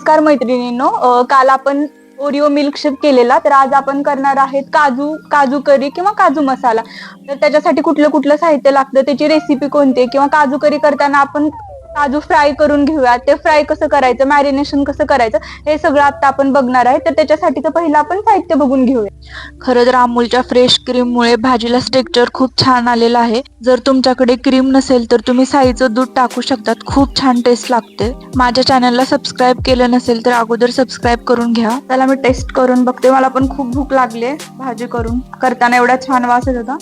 नमस्कार मैत्रिणींनो काल आपण ओरिओ मिल्कशेक केलेला तर आज आपण करणार आहेत काजू काजू करी किंवा काजू मसाला. तर त्याच्यासाठी कुठलं कुठलं साहित्य लागतं त्याची रेसिपी कोणती किंवा काजू करी करताना आपण काजू फ्राय करून घेऊया ते फ्राय कसं करायचं मॅरिनेशन कसं करायचं हे सगळं आता आपण बघणार आहे. तर त्याच्यासाठी तर पहिलं आपण साहित्य बघून घेऊया. खरं तर अमूलच्या फ्रेश क्रीम मुळे भाजीला स्ट्रक्चर खूप छान आलेलं आहे. जर तुमच्याकडे क्रीम नसेल तर तुम्ही साईचं दूध टाकू शकतात. खूप छान टेस्ट लागते. माझ्या चॅनलला सबस्क्राईब केलं नसेल तर अगोदर सबस्क्राईब करून घ्या. त्याला मी टेस्ट करून बघते. मला पण खूप भूक लागली भाजी करून. करताना एवढा छान वास येत होता.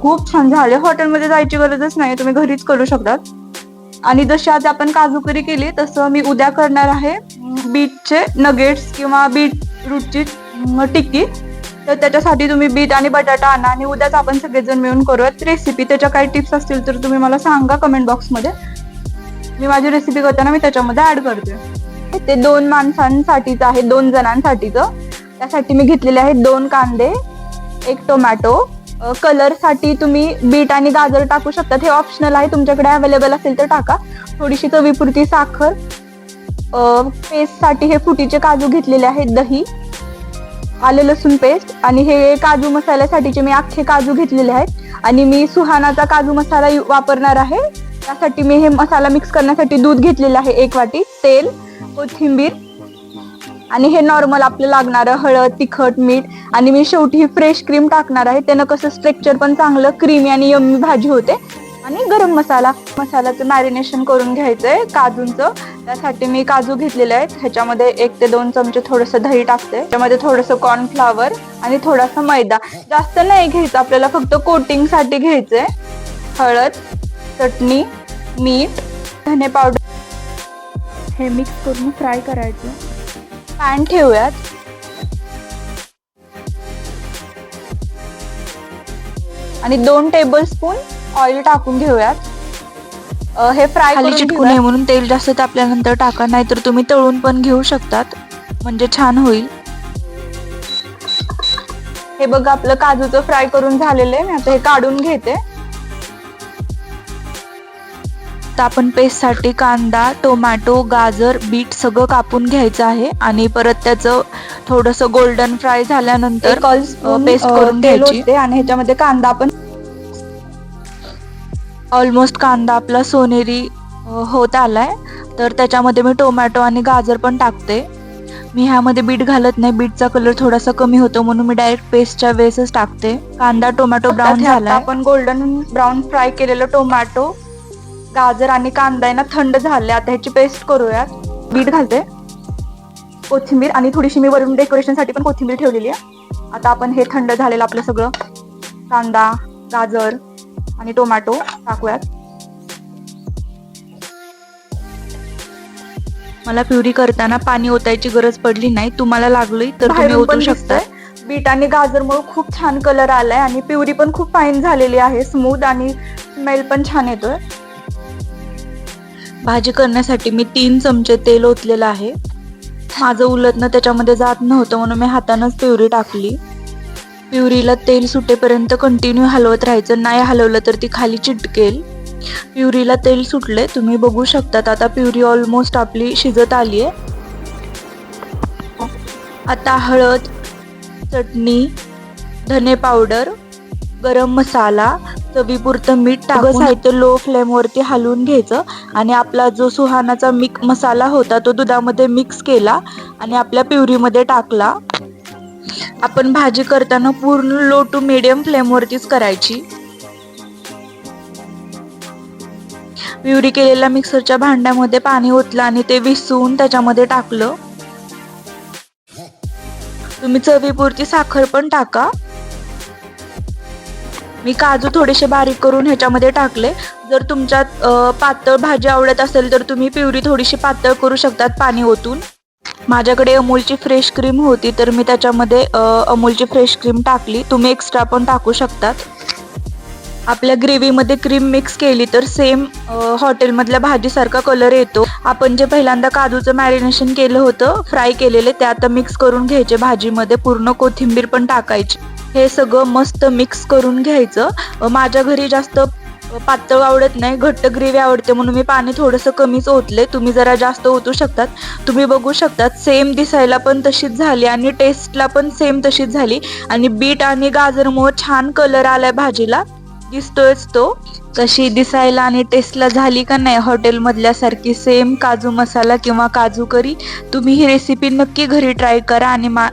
खूप छान झाले. हॉटेलमध्ये जायची गरजच नाही तुम्ही घरीच करू शकतात. आणि जशी आज आपण काजू करी केली तसं मी उद्या करणार आहे बीटचे नगेट्स किंवा बीट रूटची टिक्की. तर त्याच्यासाठी तुम्ही बीट आणि बटाटा आणा आणि उद्याच आपण सगळेजण मिळून करूयात. रेसिपी त्याच्या काही टिप्स असतील तर तुम्ही मला सांगा कमेंट बॉक्समध्ये मी माझी रेसिपी करताना मी त्याच्यामध्ये ऍड करते. ते दोन माणसांसाठीच आहे दोन जणांसाठीच. त्यासाठी मी घेतलेले आहेत दोन कांदे एक टोमॅटो कलरसाठी तुम्ही बीट आणि गाजर टाकू शकतात हे ऑप्शनल आहे तुमच्याकडे अवेलेबल असेल तर टाका. थोडीशी चवीपुरती साखर. पेस्टसाठी हे फुटीचे काजू घेतलेले आहेत दही आलं लसूण पेस्ट आणि हे काजू मसाल्यासाठीचे मी अख्खे काजू घेतलेले आहेत. आणि मी सुहानाचा काजू मसाला वापरणार आहे. त्यासाठी मी हे मसाला मिक्स करण्यासाठी दूध घेतलेलं आहे एक वाटी. तेल कोथिंबीर आणि हे नॉर्मल आपलं लागणारं हळद तिखट मीठ. आणि मी शेवटी ही फ्रेश क्रीम टाकणार आहे. त्यानं कसं स्ट्रक्चर पण चांगलं क्रीमी आणि यम्मी भाजी होते. आणि गरम मसाला. मसाल्याचं मॅरिनेशन करून घ्यायचं आहे काजूंचं. त्यासाठी मी काजू घेतलेले आहेत. ह्याच्यामध्ये एक ते दोन चमचे थोडंसं दही टाकते. त्यामध्ये थोडंसं कॉर्नफ्लावर आणि थोडासा मैदा. जास्त नाही घ्यायचं. आपल्याला फक्त कोटिंगसाठी घ्यायचंय. हळद चटणी मीठ धने पावडर. हे मिक्स करून फ्राय करायचं. पॅन ठेवूयात. आणि दोन टेबल स्पून ऑइल टाकून घेऊयात. हे फ्राय खाली चिटकू. नये म्हणून तेल जास्त तापल्यानंतर टाका नाहीतर तुम्ही तळून पण घेऊ शकतात. म्हणजे छान होईल. हे बघा आपलं काजूचं फ्राय करून झालेलं आहे. मी आता हे काढून घेते. तर आपण पेस्टसाठी कांदा टोमॅटो गाजर बीट सगळं कापून घ्यायचं आहे आणि परत त्याचं थोडंसं गोल्डन फ्राय झाल्यानंतर पेस्ट करून घ्यायची. आणि ह्याच्यामध्ये कांदा आपण ऑलमोस्ट कांदा आपला सोनेरी होत आलाय. तर त्याच्यामध्ये मी टोमॅटो आणि गाजर पण टाकते. मी ह्यामध्ये बीट घालत नाही. बीटचा कलर थोडासा कमी होतो म्हणून मी डायरेक्ट पेस्टच्या वेळेसच टाकते. कांदा टोमॅटो ब्राऊन आता झालाय. आपण गोल्डन ब्राऊन फ्राय केलेलं टोमॅटो गाजर आणि कांदा आहे ना थंड झाले आता ह्याची पेस्ट करूयात. बीट घालते कोथिंबीर आणि थोडीशी मी वरून डेकोरेशनसाठी पण कोथिंबीर ठेवलेली आहे. आता आपण हे थंड झालेलं आपलं सगळं कांदा गाजर आणि टोमॅटो टाकूयात. मला प्युरी करताना पाणी ओतायची गरज पडली नाही. तुम्हाला लागली तर तुम्ही ओतू शकता. दिसतंय. बीट आणि गाजरमुळे खूप छान कलर आलाय आणि प्युरी पण खूप फाईन झालेली आहे. स्मूथ आणि स्मेल पण छान येतोय. भाजी करण्यासाठी मी तीन चमचे तेल ओतलेलं आहे. माझं उलटणं त्याच्यामध्ये जात नव्हतं म्हणून मी हातानंच प्युरी टाकली. प्युरीला तेल सुटेपर्यंत कंटिन्यू हलवत राहायचं. नाही हलवलं तर ती खाली चिटकेल. प्युरीला तेल सुटले तुम्ही बघू शकतात. आता प्युरी ऑलमोस्ट आपली शिजत आली आहे आता हळद चटणी धने पावडर गरम मसाला चवीपुरतं मीठ टाकून साहित्य लो फ्लेमवरती हलवून घ्यायचं आणि आपला जो सुहानाचा मिक मसाला होता तो दुधामध्ये मिक्स केला आणि आपल्या प्युरीमध्ये टाकला. आपण भाजी करताना पूर्ण लो टू मिडियम फ्लेमवरतीच करायची. प्युरी केलेल्या मिक्सरच्या भांड्यामध्ये पाणी ओतलं आणि ते विसळून त्याच्यामध्ये टाकलं. तुम्ही चवीपुरती साखर पण टाका. मी काजू थोडेसे बारीक करून ह्याच्यामध्ये टाकले. जर तुमच्यात पातळ भाजी आवडत असेल तर तुम्ही प्युरी थोडीशी पातळ करू शकतात पाणी ओतून. माझ्याकडे अमूलची फ्रेश क्रीम होती तर मी त्याच्यामध्ये अमूलची फ्रेश क्रीम टाकली. तुम्ही एक्स्ट्रा पण टाकू शकतात. आपल्या ग्रेव्हीमध्ये क्रीम मिक्स केली तर सेम हॉटेलमधल्या भाजीसारखा कलर येतो. आपण जे पहिल्यांदा काजूचं मॅरिनेशन केलं होतं फ्राय केलेले ते आता मिक्स करून घ्यायचे भाजीमध्ये. पूर्ण कोथिंबीर पण टाकायची. हे सगळं मस्त मिक्स करून घ्यायचं. माझ्या घरी जास्त पातळ आवडत नाही घट्ट ग्रेव्ही आवडते म्हणून मी पाणी थोडंसं कमीच ओतले. तुम्ही जरा जास्त ओतू शकतात. तुम्ही बघू शकतात सेम दिसायला पण तशीच झाली आणि टेस्टला पण सेम तशीच झाली. आणि बीट आणि गाजरमुळं छान कलर आलाय भाजीला. दिसतोयच तो. तशी दिसायला आणि टेस्टला झाली का नाही हॉटेलमधल्यासारखी सेम काजू मसाला किंवा काजू करी. तुम्ही ही रेसिपी नक्की घरी ट्राय करा आणि मा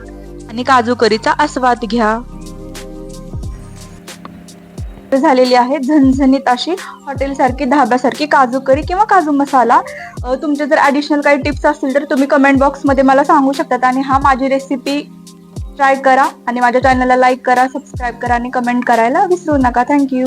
आणि काजू करीचा आस्वाद घ्या. झालेली आहे. झणझणीत अशी हॉटेलसारखी धाब्यासारखी काजू करी किंवा काजू मसाला. तुमचे जर ॲडिशनल काही टिप्स असतील तर तुम्ही कमेंट बॉक्समध्ये मला सांगू शकतात आणि हा माझी रेसिपी ट्राय करा आणि माझ्या चॅनलला लाईक करा सबस्क्राईब करा आणि कमेंट करायला विसरू नका. थँक्यू